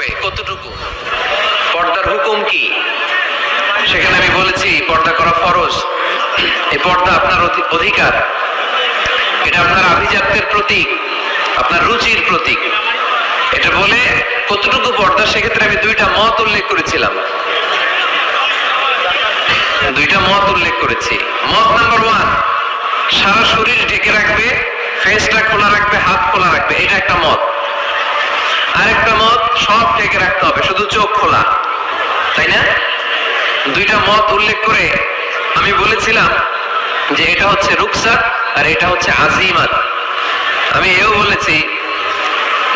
করবে কতটুকু? পর্দার হুকুম কি? সেখানে আমি বলেছি, পর্দা করা ফরজ। এই পর্দা আপনার অধিকার। এটা আপনার আভিজাত্যের প্রতীক, আপনার রুচির প্রতীক। এটা বলে কতটুকু পর্দা, সেক্ষেত্রে আমি দুইটা মত উল্লেখ করেছিলাম। দুইটা মত উল্লেখ করেছি। মত নাম্বার ওয়ান, সারা শরীর ঢেকে রাখবে ফেসটা খোলা রাখবে, হাত খোলা রাখবে এটা একটা মত আরেকটা মত সব ঢেকে শুধু চোখ খোলা, তাই না? দুইটা মত উল্লেখ করে আমি বলেছিলাম যে এটা হচ্ছে রুকসাত আর এটা হচ্ছে আজিমাত। আমি এও বলেছি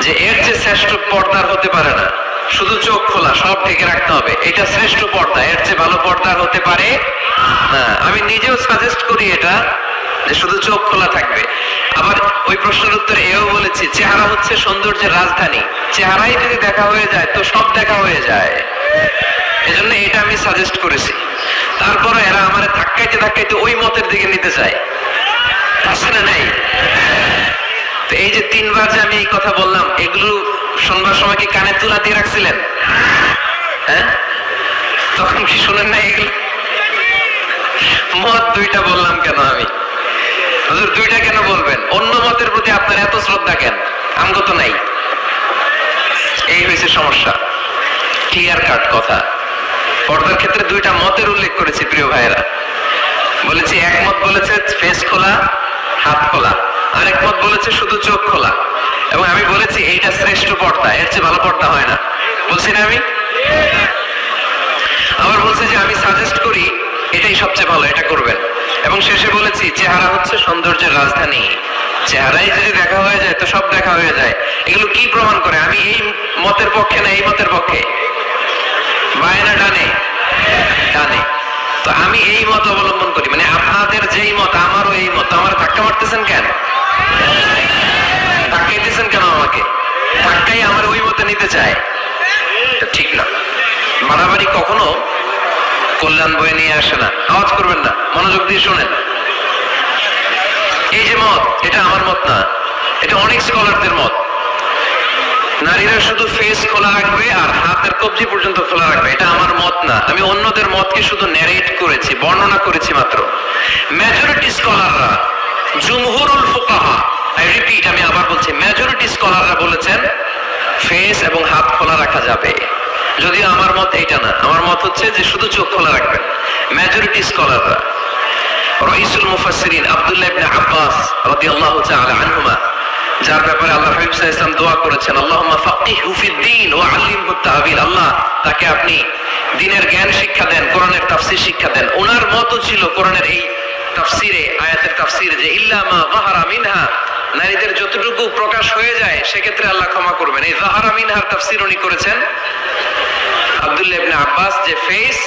যে এর যে শ্রেষ্ঠ পর্দার হতে পারে না। শুধু চোখ খোলা, সব ঢেকে রাখতে হবে। এটা শ্রেষ্ঠ পর্দা, এর চেয়ে ভালো পর্দার হতে পারে আমি নিজেও সাজেস্ট করি এটা। শুধু চোখ খোলা থাকবে। আবার ওই প্রশ্নের উত্তরে এও বলেছি, চেহারা হচ্ছে সৌন্দর্যের রাজধানী। চেহারাই যদি দেখা হয়ে যায়, তো সব দেখা হয়ে যায়। এজন্য এটা আমি সাজেস্ট করেছি। তারপরে এরা আমার ধাক্কাইতে ধাক্কাইতে ওই মতের দিকে নিতে চায়। না নাই? তো এই যে তিনবার যে আমি এই কথা বললাম, এগুলো শুনবার সময় কি কানে তুলা দিয়ে রাখছিলেন? হ্যাঁ? তখন কি শুনেন না এগুলো? মত দুইটা বললাম কেন আমি? হুজুর, দুইটা কেন বলবেন? অন্য মতের প্রতি আপনার এত শ্রদ্ধা কেন? আমগো তো নাই। এই হয়েছে সমস্যা। ক্লিয়ার কাট কথা। পর্দার ক্ষেত্রে দুইটা মতের উল্লেখ করেছি, প্রিয় ভাইয়েরা। বলেছি, এক মত বলেছে ফেস খোলা, হাত খোলা। আরেক মত বলেছে শুধু চোখ খোলা। এবং আমি বলেছি, এইটা শ্রেষ্ঠ পর্দা, এর চেয়ে ভালো পর্দা হয় না। বলছি না আমি? আবার বলছি যে, আমি সাজেস্ট করি, এটাই সবচেয়ে ভালো, এটা করবেন। এবং শেষে বলেছি, চেহারা হচ্ছে সৌন্দর্যের রাজধানী। চেহারাই যদি দেখা হয়ে যায়, তো সব দেখা হয়ে যায়। এগুলো কি প্রমাণ করে? আমি এই মতের পক্ষে না, এই মতের পক্ষে? বায়না ডানে ডানে তো আমি এই মত অবলম্বন করি। মানে আপনাদের যেই মত, আমারও এই মত। আমার ধাক্কা মারতেছেন কেন? ধাক্কাই দিতেছেন কেন আমাকে? ধাক্কাই আমার ওই মতে নিতে চায়। ঠিক না। বাড়াবাড়ি কখনো কল্যাণ বয়ে নিয়ে আসে না। আওয়াজ করবেন না, মনোযোগ দিয়ে শোনেন। এই যে মত, এটা আমার মত না, এটা অনেক স্কলারদের মত। নারীরা শুধু ফেস খোলা রাখবে আর হাতের কবজি পর্যন্ত খোলা রাখবে, এটা আমার মত না। আমি অন্যদের মতকে শুধু ন্যারেট করেছি, বর্ণনা করেছি মাত্র। মেজরিটি স্কলাররা জুমহুরুল ফুকাহা আই রিপিট আমি আবার বলছি মেজরিটি স্কলাররা বলেছেন ফেস এবং হাত খোলা রাখা যাবে। যদিও আমার মত এইটা না। আমার মত হচ্ছে যে শুধু চোখ খোলা রাখবেন। মেজরিটি স্কলাররা রইসুল মুফাসসিরিন আব্দুল্লাহ ইবনে আব্বাস রাদিয়াল্লাহু তাআলা আনহুমা, যার ব্যাপারে আল্লাহ হাবিব সাল্লাল্লাহু দোয়া করেছেন, আল্লাহুম্মা ফাক্কিহু ফিদ-দীন ওয়া আল্লিমহু তা'বীল আল্লাহ তাকে আপনি দ্বীনের জ্ঞান শিক্ষা দেন, কোরআনের তাফসীর শিক্ষা দেন। ওনার মত ছিল কোরআনের এই তাফসীরে, আয়াতের তাফসীরে যে, ইল্লা মা যাহারা মিনহা নারীদের যতটুকু প্রকাশ হয়ে যায়, সেক্ষেত্রে আল্লাহ ক্ষমা করবেন। এই যাহারা মিনহার তাফসীর উনি করেছেন, আব্দুল্লাহ আব্বাস, যে ফেস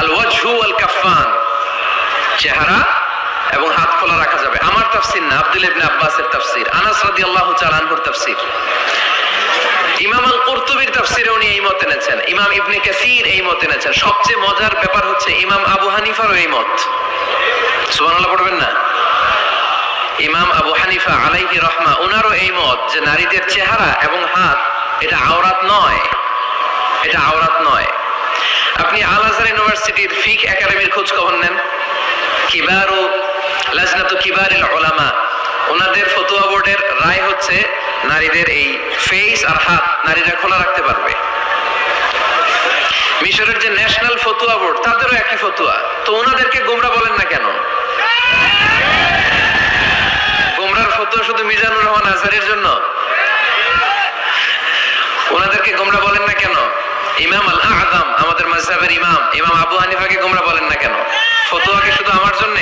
আল ওয়াজহু ওয়াল কাফফান চেহারা এবং হাত খোলা রাখা যাবে। আমার তাফসির না আব্দুল ইবনে আব্বাসের তাফসির। আনাস রাদিয়াল্লাহু তাআলা আনহুর তাফসির। ইমাম আল কুরতুবির তাফসিরে উনি এই মত এনেছেন। ইমাম ইবনে কাসির এই মত এনেছেন। সবচেয়ে মজার ব্যাপার হচ্ছে, ইমাম আবু হানিফারও এই মত। সুবহানাল্লাহ, পড়বেন না? ইমাম আবু হানিফা আলাইহি রহমা ওনারও এই মত যে নারীদের চেহারা এবং হাত, এটা আওরাত নয়। এটা আওরাত নয়। আপনি আল আজহার ইউনিভার্সিটির ফিক একাডেমির খোঁজ খবর নেন। কিবারু, লাজনাতু কিবারিল উলামা। ওনাদের ফতোয়া বোর্ডের রায় হচ্ছে নারীদের এই ফেস আর হাত নারীরা খোলা রাখতে পারবে। মিশরের যে ন্যাশনাল ফতুয়া বোর্ড, তাদেরও একই ফতুয়া। তো ওনাদেরকে গোমরা বলেন না কেন? ফতুয়া শুধু মিজানুর রহমান আজহারের জন্য? ওনাদেরকে গোমরা বলেন না কেন? ইমাম আল আজম আমাদের মাযহাবের ইমাম ইমাম আবু হানিফাকে গোমরা বলেন না কেন? ফতোয়াকে শুধু আমার জন্য?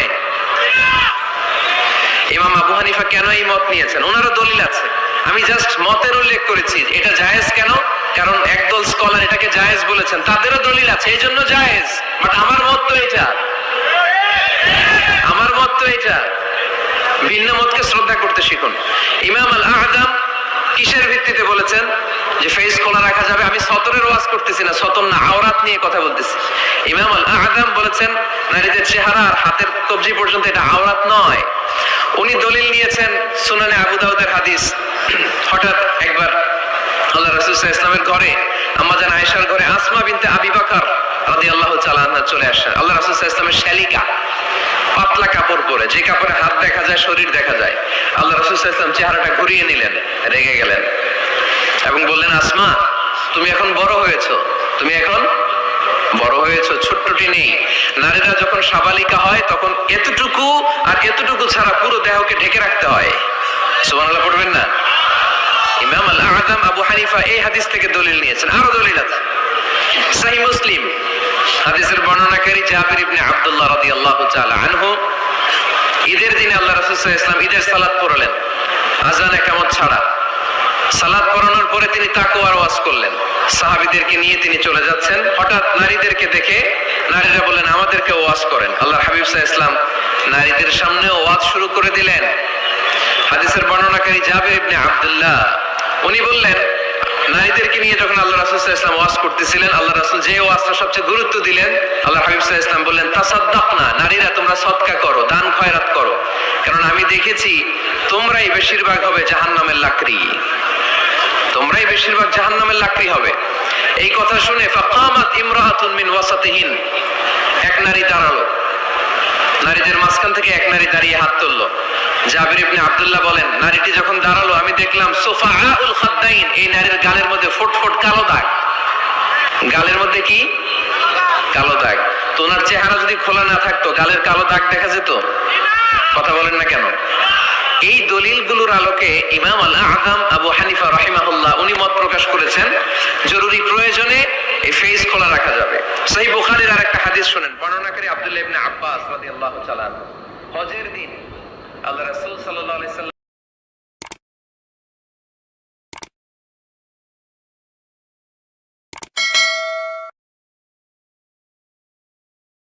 ইমাম আবু হানিফা কেন এই মত নিয়েছেন? ওনারও দলিল আছে। আমি জাস্ট মতের উল্লেখ করেছি। এটা জায়েজ কেন? কারণ একদল স্কলার এটাকে জায়েজ বলেছেন। তাদেরও দলিল আছে। এই জন্য জায়েজ। বাট আমার মত তো এটা আমার মত তো এটা ভিন্ন মতকে শ্রদ্ধা করতে শিখুন। ইমাম আল আদম কিসের ভিত্তিতে বলেছেন যে ফেস খোলা রাখা যাবে। আমি সতরের ওয়াজ করতেছি না, সতর না, আওরাত নিয়ে কথা বলতেছি। ইমাম আল আদম বলেছেন, নারীদের চেহারা আর হাতের কবজি পর্যন্ত এটা আওরাত নয়। উনি দলিল নিয়েছেন সুনানে আবু দাউদের হাদিস। হঠাৎ একবার আল্লাহ রাসূল ইসলামের ঘরে আম্মাজান আয়েশার ঘরে আসমা বিনতে আবি বকর রাদিয়াল্লাহু তাআলা চলে আসেন আল্লাহ রাসূল ইসলামের শ্যালিকা যে কাপড়ে হাত দেখা যায়, শরীর দেখা যায়। আল্লাহ রাসূল ইসলাম চেহারাটা ঘুরিয়ে নিলেন, রেগে গেলেন। এবং বললেন, আসমা, তুমি এখন বড় হয়েছো। তুমি এখন বড় হয়েছো, ছোট্টটি নেই। নারীরা যখন সাবালিকা হয়, তখন এতটুকু আর এতটুকু ছাড়া পুরো দেহকে ঢেকে রাখতে হয়। সুবহানাল্লাহ, পড়বেন না? ইমাম আল আযম আবু হানিফা এই হাদিস থেকে দলিল নিয়েছেন। আরও দলিল আছে। সহিহ মুসলিম, হাদিসের বর্ণনাকারী জাবির ইবনে আব্দুল্লাহ রাদিয়াল্লাহু তাআলা আনহু ঈদের দিনে আল্লাহ রাসূল ওয়াসাল্লাম ঈদের সালাদ পড়লেন। আজান একামত ছাড়া? সালাদ পড়ানোর পরে তিনি তাকওয়ার ওয়াজ করলেন। সাহাবীদেরকে নিয়ে তিনি চলে যাচ্ছেন। হঠাৎ নারীদেরকে দেখে নারীরা বললেন, আমাদেরকে ওয়াজ করেন। আল্লাহ হাবিব আলাইহি ইসলাম নারীদের সামনে ওয়াজ শুরু করে দিলেন। হাদিসের বর্ণনাকারী জাবির ইবনে আব্দুল্লাহ, উনি বললেন নারীদেরকে নিয়ে যখন আল্লাহ রাসূল ইসলাম ওয়াজ করতেছিলেন, আল্লাহ রাসূল যে ওয়াজটা সবচেয়ে গুরুত্ব দিলেন আল্লাহ হাবিব ইসলাম বললেন, তাসাদ্দাকনা, নারীরা তোমরা সদকা করো, দান খয়রাত করো। কারণ আমি দেখেছি তোমরাই বেশিরভাগ হবে জাহান্নামের লাকড়ি। তোমরাই বেশিরভাগ জাহান্নামের লাকড়ি হবে। এই কথা শুনে ফাকামাত ইমরাআতুন মিন ওয়াসাতিহিন, এক নারী দাঁড়াল। নারীদের মাঝখান থেকে এক নারী দাঁড়িয়ে হাত তুললো। জাবির ইবনে আব্দুল্লাহ বলেন, নারীটি যখন দাঁড়াল, আমি দেখলাম সোফাউল খাদ্দাইন এই নারীর গালের মধ্যে ফুট ফুট কালো দাগ। গালের মধ্যে কি? কালো দাগ। তো চেহারা যদি খোলা না থাকতো, গালের কালো দাগ দেখা যেত? কথা বলেন না কেন? এই দলিলগুলোর আলোকে ইমাম আল আজম আবু হানিফা রাহিমাহুল্লাহ উনি মত প্রকাশ করেছেন, জরুরি প্রয়োজনে এই ফেস খোলা রাখা যাবে। সেই বুখারীর আরেকটা হাদিস শুনেন, বর্ণনাকারী আব্দুল্লাহ ইবনে আব্বাস রাদিয়াল্লাহু তাআলা হজের দিন আল্লাহ রাসূল সাল্লাল্লাহু আলাইহি